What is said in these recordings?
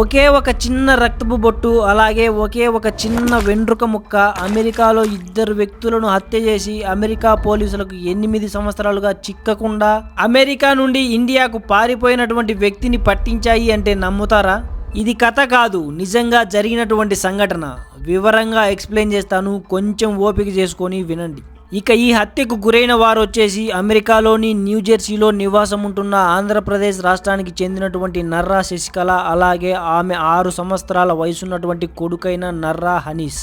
ఒకే ఒక చిన్న రక్తపు బొట్టు అలాగే ఒకే ఒక చిన్న వెండ్రుక ముక్క. అమెరికాలో ఇద్దరు వ్యక్తులను హత్య చేసి అమెరికా పోలీసులకు ఎనిమిది సంవత్సరాలుగా చిక్కకుండా అమెరికా నుండి ఇండియాకు పారిపోయినటువంటి వ్యక్తిని పట్టించాయి అంటే నమ్ముతారా? ఇది కథ కాదు నిజంగా జరిగినటువంటి సంఘటన. వివరంగా ఎక్స్ప్లెయిన్ చేస్తాను కొంచెం ఓపిక చేసుకొని వినండి. ఇక ఈ హత్యకు గురైన వారు వచ్చేసి అమెరికాలోని న్యూజెర్సీలో నివాసం ఉంటున్న ఆంధ్రప్రదేశ్ రాష్ట్రానికి చెందినటువంటి నర్రా శశికళ అలాగే ఆమె ఆరు సంవత్సరాల వయసున్నటువంటి కొడుకైన నర్రా హనీస్.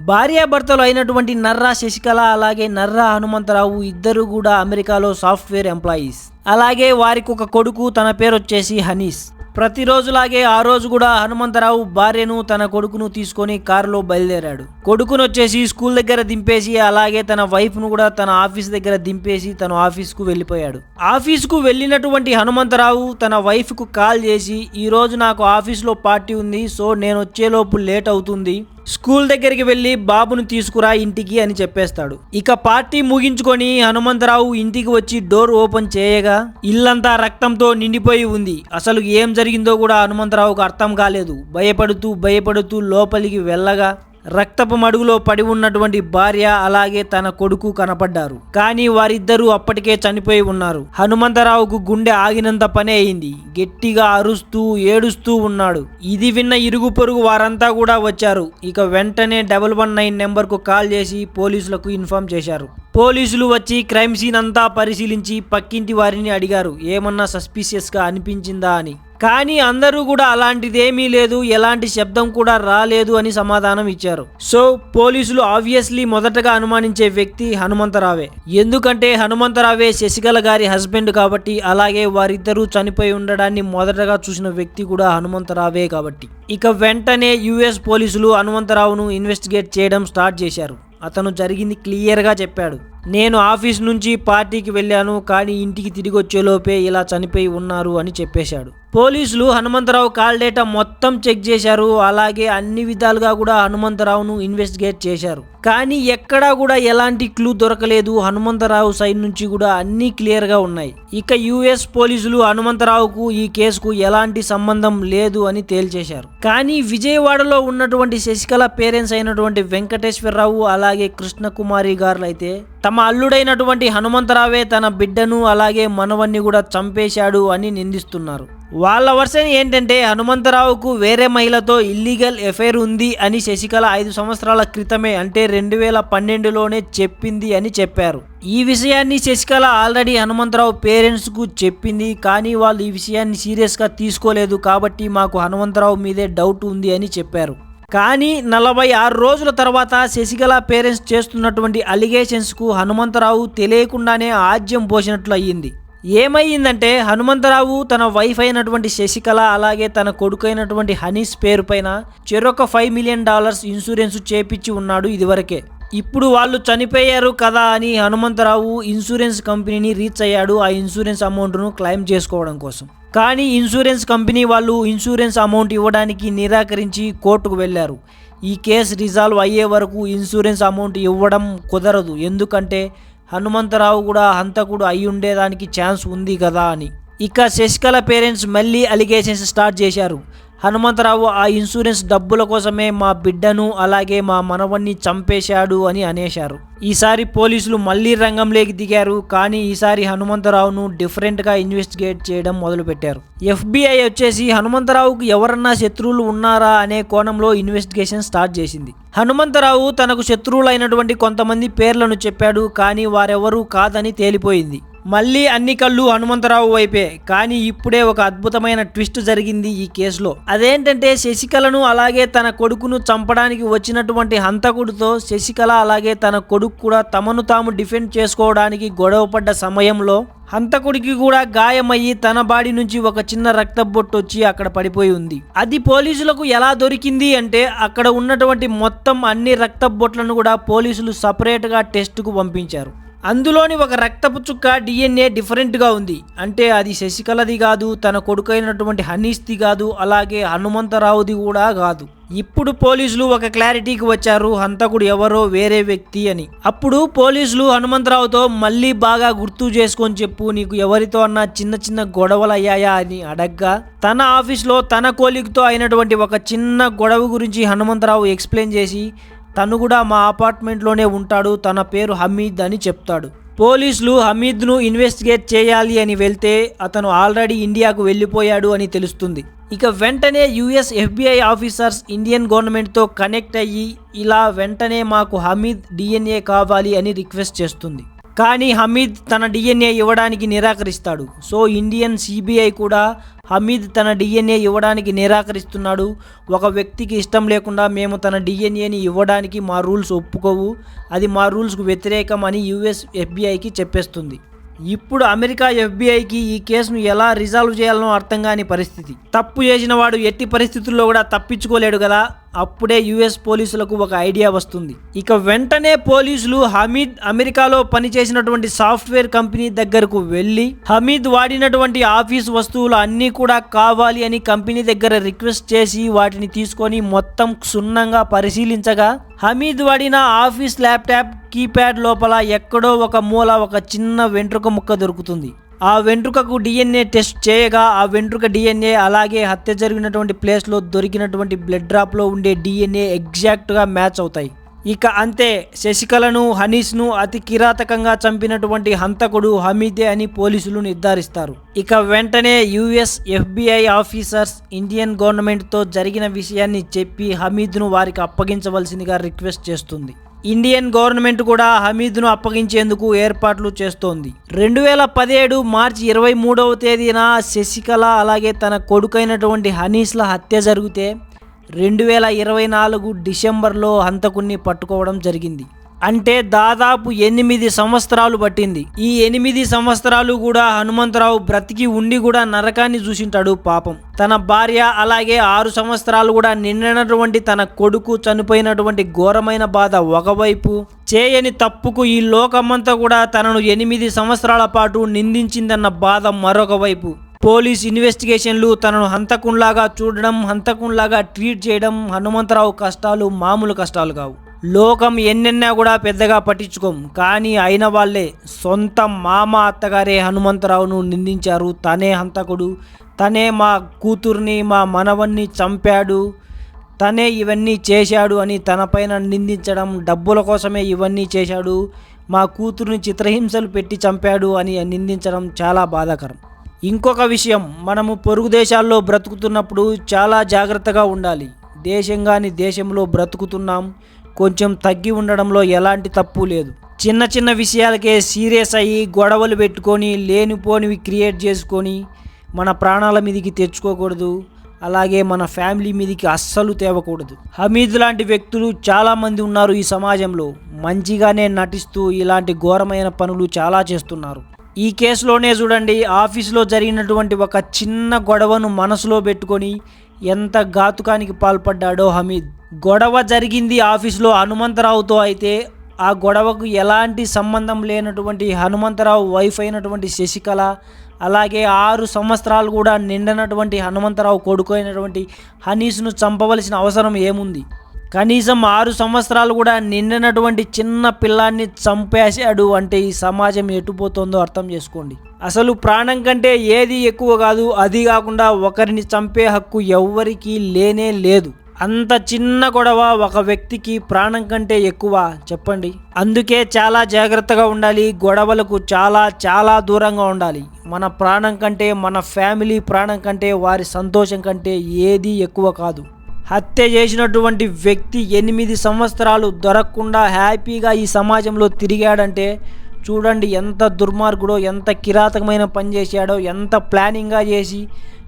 భార్యాభర్తలు అయినటువంటి నర్రా శశికళ అలాగే నర్రా హనుమంతరావు ఇద్దరు కూడా అమెరికాలో సాఫ్ట్వేర్ ఎంప్లాయీస్. అలాగే వారికి ఒక కొడుకు తన పేరు వచ్చేసి హనీస్. ప్రతిరోజులాగే ఆ రోజు కూడా హనుమంతరావు భార్యను తన కొడుకును తీసుకొని కారులో బయలుదేరాడు. కొడుకును వచ్చేసి స్కూల్ దగ్గర దింపేసి అలాగే తన వైఫ్ను కూడా తన ఆఫీస్ దగ్గర దింపేసి తన ఆఫీస్కు వెళ్ళిపోయాడు. ఆఫీస్కు వెళ్ళినటువంటి హనుమంతరావు తన వైఫ్కు కాల్ చేసి ఈరోజు నాకు ఆఫీస్లో పార్టీ ఉంది సో నేను వచ్చేలోపు లేట్ అవుతుంది. స్కూల్ దగ్గరికి వెళ్ళి బాబును తీసుకురా ఇంటికి అని చెప్పేస్తాడు. ఇక పార్టీ ముగించుకొని హనుమంతరావు ఇంటికి వచ్చి డోర్ ఓపెన్ చేయగా ఇల్లంతా రక్తంతో నిండిపోయి ఉంది. అసలు ఏం జరిగిందో కూడా హనుమంతరావుకు అర్థం కాలేదు. భయపడుతూ భయపడుతూ లోపలికి వెళ్ళగా రక్తపు మడుగులో పడి ఉన్నటువంటి భార్య అలాగే తన కొడుకు కనపడ్డారు. కానీ వారిద్దరూ అప్పటికే చనిపోయి ఉన్నారు. హనుమంతరావుకు గుండె ఆగినంత పని అయింది. గట్టిగా అరుస్తూ ఏడుస్తూ ఉన్నాడు. ఇది విన్న ఇరుగు పొరుగు వారంతా కూడా వచ్చారు. ఇక వెంటనే డబల్ వన్ నైన్ నెంబర్కు కాల్ చేసి పోలీసులకు ఇన్ఫార్మ్ చేశారు. పోలీసులు వచ్చి క్రైమ్ సీన్ అంతా పరిశీలించి పక్కింటి వారిని అడిగారు. ఏమన్నా సస్పీషియస్గా అనిపించిందా అని. కానీ అందరూ కూడా అలాంటిదేమీ లేదు ఎలాంటి శబ్దం కూడా రాలేదు అని సమాధానం ఇచ్చారు. సో పోలీసులు ఆబ్వియస్లీ మొదటగా అనుమానించే వ్యక్తి హనుమంతరావే. ఎందుకంటే హనుమంతరావే శశికళ గారి హస్బెండ్ కాబట్టి అలాగే వారిద్దరూ చనిపోయి ఉండడాన్ని మొదటగా చూసిన వ్యక్తి కూడా హనుమంతరావే కాబట్టి. ఇక వెంటనే యుఎస్ పోలీసులు హనుమంతరావును ఇన్వెస్టిగేట్ చేయడం స్టార్ట్ చేశారు. అతను జరిగింది క్లియర్గా చెప్పాడు. నేను ఆఫీస్ నుంచి పార్టీకి వెళ్ళాను కానీ ఇంటికి తిరిగి వచ్చేలోపే ఇలా చనిపోయి ఉన్నారు అని చెప్పేశాడు. పోలీసులు హనుమంతరావు కాల్ డేటా మొత్తం చెక్ చేశారు అలాగే అన్ని విధాలుగా కూడా హనుమంతరావును ఇన్వెస్టిగేట్ చేశారు. కానీ ఎక్కడా కూడా ఎలాంటి క్లూ దొరకలేదు హనుమంతరావు సైడ్ నుంచి కూడా అన్నీ క్లియర్గా ఉన్నాయి. ఇక యుఎస్ పోలీసులు హనుమంతరావుకు ఈ కేసుకు ఎలాంటి సంబంధం లేదు అని తేల్చేశారు. కానీ విజయవాడలో ఉన్నటువంటి శశికళ పేరెంట్స్ అయినటువంటి వెంకటేశ్వరరావు అలాగే కృష్ణకుమారి గారులు అయితే తమ అల్లుడైనటువంటి హనుమంతరావే తన బిడ్డను అలాగే మనవన్ని కూడా చంపేశాడు అని నిందిస్తున్నారు. వాళ్ళ వర్షన్ ఏంటంటే హనుమంతరావుకు వేరే మహిళతో ఇల్లీగల్ ఎఫైర్ ఉంది అని శశికళ ఐదు సంవత్సరాల క్రితమే అంటే రెండు వేల పన్నెండులోనే చెప్పింది అని చెప్పారు. ఈ విషయాన్ని శశికళ ఆల్రెడీ హనుమంతరావు పేరెంట్స్కు చెప్పింది కానీ వాళ్ళు ఈ విషయాన్ని సీరియస్గా తీసుకోలేదు కాబట్టి మాకు హనుమంతరావు మీదే డౌట్ ఉంది అని చెప్పారు. కానీ నలభై ఆరు రోజుల తర్వాత శశికళ పేరెంట్స్ చేస్తున్నటువంటి అలిగేషన్స్కు హనుమంతరావు తెలియకుండానే ఆజ్యం పోసినట్లు అయ్యింది. ఏమయ్యిందంటే హనుమంతరావు తన వైఫ్ అయినటువంటి శశికళ అలాగే తన కొడుకైనటువంటి హనీస్ పేరు పైన చెరొక ఫైవ్ మిలియన్ డాలర్స్ ఇన్సూరెన్స్ చేపించి ఉన్నాడు ఇదివరకే. ఇప్పుడు వాళ్ళు చనిపోయారు కదా అని హనుమంతరావు ఇన్సూరెన్స్ కంపెనీని రీచ్ అయ్యాడు ఆ ఇన్సూరెన్స్ అమౌంట్ను క్లెయిమ్ చేసుకోవడం కోసం. కానీ ఇన్సూరెన్స్ కంపెనీ వాళ్ళు ఇన్సూరెన్స్ అమౌంట్ ఇవ్వడానికి నిరాకరించి కోర్టుకు వెళ్ళారు. ఈ కేసు రిజాల్వ్ అయ్యే వరకు ఇన్సూరెన్స్ అమౌంట్ ఇవ్వడం కుదరదు. ఎందుకంటే హనుమంతరావు కూడా హంతకుడు అయి ఉండేదానికి ఛాన్స్ ఉంది కదా అని. ఇక శశికళ పేరెంట్స్ మళ్ళీ అలిగేషన్స్ స్టార్ట్ చేశారు. హనుమంతరావు ఆ ఇన్సూరెన్స్ డబ్బుల కోసమే మా బిడ్డను అలాగే మా మనవణ్ణి చంపేశాడు అని అనేశారు. ఈసారి పోలీసులు మళ్ళీ రంగంలోకి దిగారు కానీ ఈసారి హనుమంతరావును డిఫరెంట్గా ఇన్వెస్టిగేట్ చేయడం మొదలుపెట్టారు. ఎఫ్బిఐ వచ్చేసి హనుమంతరావుకు ఎవరన్నా శత్రువులు ఉన్నారా? అనే కోణంలో ఇన్వెస్టిగేషన్ స్టార్ట్ చేసింది. హనుమంతరావు తనకు శత్రువులైనటువంటి కొంతమంది పేర్లను చెప్పాడు కానీ వారెవరూ కాదని తేలిపోయింది. మళ్ళీ అన్ని కళ్ళు హనుమంతరావు వైపే. కానీ ఇప్పుడే ఒక అద్భుతమైన ట్విస్ట్ జరిగింది ఈ కేసులో. అదేంటంటే శశికళను అలాగే తన కొడుకును చంపడానికి వచ్చినటువంటి హంతకుడితో శశికళ అలాగే తన కొడుకు కూడా తమను తాము డిఫెండ్ చేసుకోవడానికి గొడవపడ్డ సమయంలో హంతకుడికి కూడా గాయమయ్యి తన బాడీ నుంచి ఒక చిన్న రక్త బొట్టు వచ్చి అక్కడ పడిపోయి ఉంది. అది పోలీసులకు ఎలా దొరికింది అంటే అక్కడ ఉన్నటువంటి మొత్తం అన్ని రక్త బొట్లను కూడా పోలీసులు సపరేట్గా టెస్ట్కు పంపించారు. అందులోని ఒక రక్తపు చుక్క డిఎన్ఏ డిఫరెంట్గా ఉంది. అంటే అది శశికళది కాదు తన కొడుకైనటువంటి హనీష్ది కాదు అలాగే హనుమంతరావుది కూడా కాదు. ఇప్పుడు పోలీసులు ఒక క్లారిటీకి వచ్చారు హంతకుడు ఎవరో వేరే వ్యక్తి అని. అప్పుడు పోలీసులు హనుమంతరావుతో మళ్ళీ బాగా గుర్తు చేసుకొని చెప్పు నీకు ఎవరితో అన్నా చిన్న చిన్న గొడవలు అయ్యాయా అని అడగ్గా తన ఆఫీస్లో తన కోలిగ్తో అయినటువంటి ఒక చిన్న గొడవ గురించి హనుమంతరావు ఎక్స్ప్లెయిన్ చేసి తను కూడా మా అపార్ట్మెంట్లోనే ఉంటాడు తన పేరు హమీద్ అని చెప్తాడు. పోలీసులు హమీద్ను ఇన్వెస్టిగేట్ చేయాలి అని వెళ్తే అతను ఆల్రెడీ ఇండియాకు వెళ్ళిపోయాడు అని తెలుస్తుంది. ఇక వెంటనే యుఎస్ ఎఫ్బిఐ ఆఫీసర్స్ ఇండియన్ గవర్నమెంట్తో కనెక్ట్ అయ్యి ఇలా వెంటనే మాకు హమీద్ డిఎన్ఏ కావాలి అని రిక్వెస్ట్ చేస్తుంది. కానీ హమీద్ తన డిఎన్ఏ ఇవ్వడానికి నిరాకరిస్తాడు. సో ఇండియన్ సిబిఐ కూడా హమీద్ తన డిఎన్ఏ ఇవ్వడానికి నిరాకరిస్తున్నాడు. ఒక వ్యక్తికి ఇష్టం లేకుండా మేము తన డిఎన్ఏని ఇవ్వడానికి మా రూల్స్ ఒప్పుకోవు. అది మా రూల్స్కు వ్యతిరేకం అని యుఎస్ ఎఫ్బిఐకి చెప్పేస్తుంది. ఇప్పుడు అమెరికా ఎఫ్బిఐకి ఈ కేసును ఎలా రిజాల్వ్ చేయాలనో అర్థం కాని పరిస్థితి. తప్పు చేసిన వాడు ఎట్టి పరిస్థితుల్లో కూడా తప్పించుకోలేడు కదా. అప్పుడే యుఎస్ పోలీసులకు ఒక ఐడియా వస్తుంది. ఇక వెంటనే పోలీసులు హమీద్ అమెరికాలో పనిచేసినటువంటి సాఫ్ట్వేర్ కంపెనీ దగ్గరకు వెళ్ళి హమీద్ వాడినటువంటి ఆఫీస్ వస్తువులు అన్నీ కూడా కావాలి అని కంపెనీ దగ్గర రిక్వెస్ట్ చేసి వాటిని తీసుకొని మొత్తం క్షుణ్ణంగా పరిశీలించగా హమీద్ వాడిన ఆఫీస్ ల్యాప్టాప్ కీప్యాడ్ లోపల ఎక్కడో ఒక మూల ఒక చిన్న వెంట్రుక ముక్క దొరుకుతుంది. ఆ వెంట్రుకకు డిఎన్ఏ టెస్ట్ చేయగా ఆ వెంట్రుక డిఎన్ఏ అలాగే హత్య జరిగినటువంటి ప్లేస్లో దొరికినటువంటి బ్లడ్ డ్రాప్లో ఉండే డిఎన్ఏ ఎగ్జాక్ట్గా మ్యాచ్ అవుతాయి. ఇక అంతే శశికళను హనీష్ను అతి కిరాతకంగా చంపినటువంటి హంతకుడు హమీదే అని పోలీసులు నిర్ధారిస్తారు. ఇక వెంటనే యుఎస్ ఎఫ్బిఐ ఆఫీసర్స్ ఇండియన్ గవర్నమెంట్తో జరిగిన విషయాన్ని చెప్పి హమీద్ను వారికి అప్పగించవలసిందిగా రిక్వెస్ట్ చేస్తుంది. ఇండియన్ గవర్నమెంట్ కూడా హమీద్ను అప్పగించేందుకు ఏర్పాట్లు చేస్తోంది. రెండు వేల పదిహేడు మార్చి ఇరవై మూడవ తేదీన శశికళ అలాగే తన కొడుకైనటువంటి హనీస్ల హత్య జరిగితే రెండు వేల ఇరవై నాలుగు డిసెంబర్లో హంతకుణ్ణి పట్టుకోవడం జరిగింది. అంటే దాదాపు ఎనిమిది సంవత్సరాలు పట్టింది. ఈ ఎనిమిది సంవత్సరాలు కూడా హనుమంతరావు బ్రతికి ఉండి కూడా నరకాన్ని చూసింటాడు పాపం. తన భార్య అలాగే ఆరు సంవత్సరాలు కూడా నిండినటువంటి తన కొడుకు చనిపోయినటువంటి ఘోరమైన బాధ ఒకవైపు చేయని తప్పుకు ఈ లోకమంతా కూడా తనను ఎనిమిది సంవత్సరాల పాటు నిందించిందన్న బాధ మరొక వైపు. పోలీస్ ఇన్వెస్టిగేషన్లు తనను హంతకుంలాగా చూడడం హంతకుంలాగా ట్రీట్ చేయడం హనుమంతరావు కష్టాలు మామూలు కష్టాలు కావు. లోకం ఎన్నెన్నా కూడా పెద్దగా పట్టించుకోం. కానీ అయిన వాళ్ళే సొంత మామ అత్తగారే హనుమంతరావును నిందించారు. తనే హంతకుడు. తనే మా కూతుర్ని మా మనవన్ని చంపాడు. తనే ఇవన్నీ చేశాడు అని తనపైన నిందించడం డబ్బుల కోసమే ఇవన్నీ చేశాడు. మా కూతుర్ని చిత్రహింసలు పెట్టి చంపాడు అని నిందించడం చాలా బాధాకరం. ఇంకొక విషయం మనము పొరుగు దేశాల్లో బ్రతుకుతున్నప్పుడు చాలా జాగ్రత్తగా ఉండాలి. దేశంగాని దేశంలో బ్రతుకుతున్నాం. కొంచెం తగ్గి ఉండడంలో ఎలాంటి తప్పు లేదు. చిన్న చిన్న విషయాలకే సీరియస్ అయ్యి గొడవలు పెట్టుకొని లేనిపోనివి క్రియేట్ చేసుకొని మన ప్రాణాల మీదకి తెచ్చుకోకూడదు. అలాగే మన ఫ్యామిలీ మీదకి అస్సలు తేవకూడదు. హమీద్ లాంటి వ్యక్తులు చాలామంది ఉన్నారు ఈ సమాజంలో. మంచిగానే నటిస్తూ ఇలాంటి ఘోరమైన పనులు చాలా చేస్తున్నారు. ఈ కేసులోనే చూడండి ఆఫీసులో జరిగినటువంటి ఒక చిన్న గొడవను మనసులో పెట్టుకొని ఎంత ఘాతుకానికి పాల్పడ్డాడో హమీద్. గొడవ జరిగింది ఆఫీసులో హనుమంతరావుతో అయితే ఆ గొడవకు ఎలాంటి సంబంధం లేనటువంటి హనుమంతరావు వైఫ్ అయినటువంటి శశికళ అలాగే ఆరు సంవత్సరాలు కూడా నిండనటువంటి హనుమంతరావు కొడుకు అయినటువంటి హనీష్ను చంపవలసిన అవసరం ఏముంది? కనీసం ఆరు సంవత్సరాలు కూడా నిండినటువంటి చిన్న పిల్లాన్ని చంపేశాడు అంటే ఈ సమాజం ఎటుపోతుందో అర్థం చేసుకోండి. అసలు ప్రాణం కంటే ఏది ఎక్కువ కాదు అది కాకుండా ఒకరిని చంపే హక్కు ఎవ్వరికీ లేనే లేదు. అంత చిన్న గొడవ ఒక వ్యక్తికి ప్రాణం కంటే ఎక్కువ చెప్పండి. అందుకే చాలా జాగ్రత్తగా ఉండాలి గొడవలకు చాలా చాలా దూరంగా ఉండాలి. మన ప్రాణం కంటే మన ఫ్యామిలీ ప్రాణం కంటే వారి సంతోషం కంటే ఏది ఎక్కువ కాదు. హత్య చేసినటువంటి వ్యక్తి ఎనిమిది సంవత్సరాలు దొరకకుండా హ్యాపీగా ఈ సమాజంలో తిరిగాడంటే చూడండి ఎంత దుర్మార్గుడో ఎంత కిరాతకమైన పని చేశాడో ఎంత ప్లానింగ్గా చేసి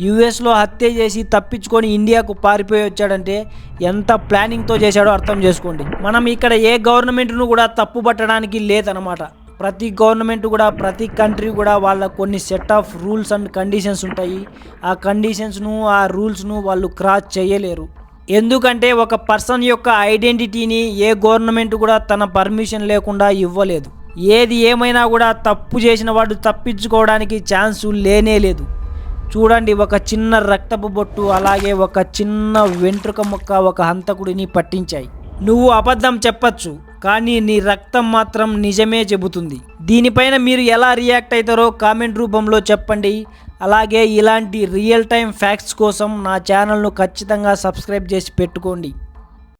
యుఎస్లో హత్య చేసి తప్పించుకొని ఇండియాకు పారిపోయి వచ్చాడంటే ఎంత ప్లానింగ్తో చేశాడో అర్థం చేసుకోండి. మనం ఇక్కడ ఏ గవర్నమెంట్ను కూడా తప్పు పట్టడానికి లేదనమాట ప్రతి గవర్నమెంట్ కూడా ప్రతి కంట్రీ కూడా వాళ్ళ కొన్ని set of rules and conditions ఉంటాయి. ఆ కండిషన్స్ను ఆ రూల్స్ను వాళ్ళు క్రాస్ చేయలేరు. ఎందుకంటే ఒక పర్సన్ యొక్క ఐడెంటిటీని ఏ గవర్నమెంట్ కూడా తన పర్మిషన్ లేకుండా ఇవ్వలేదు. ఏది ఏమైనా కూడా తప్పు చేసిన వాడు తప్పించుకోవడానికి ఛాన్స్ లేనే లేదు. చూడండి ఒక చిన్న రక్తపు బొట్టు అలాగే ఒక చిన్న వెంట్రుక ముక్క ఒక హంతకుడిని పట్టించాయి. నువ్వు అబద్ధం చెప్పచ్చు కానీ నీ రక్తం మాత్రం నిజమే చెబుతుంది. దీనిపైన మీరు ఎలా రియాక్ట్ అవుతారో కామెంట్ రూపంలో చెప్పండి. అలాగే ఇలాంటి రియల్ టైం ఫ్యాక్ట్స్ కోసం నా ఛానల్ను ఖచ్చితంగా సబ్స్క్రైబ్ చేసి పెట్టుకోండి.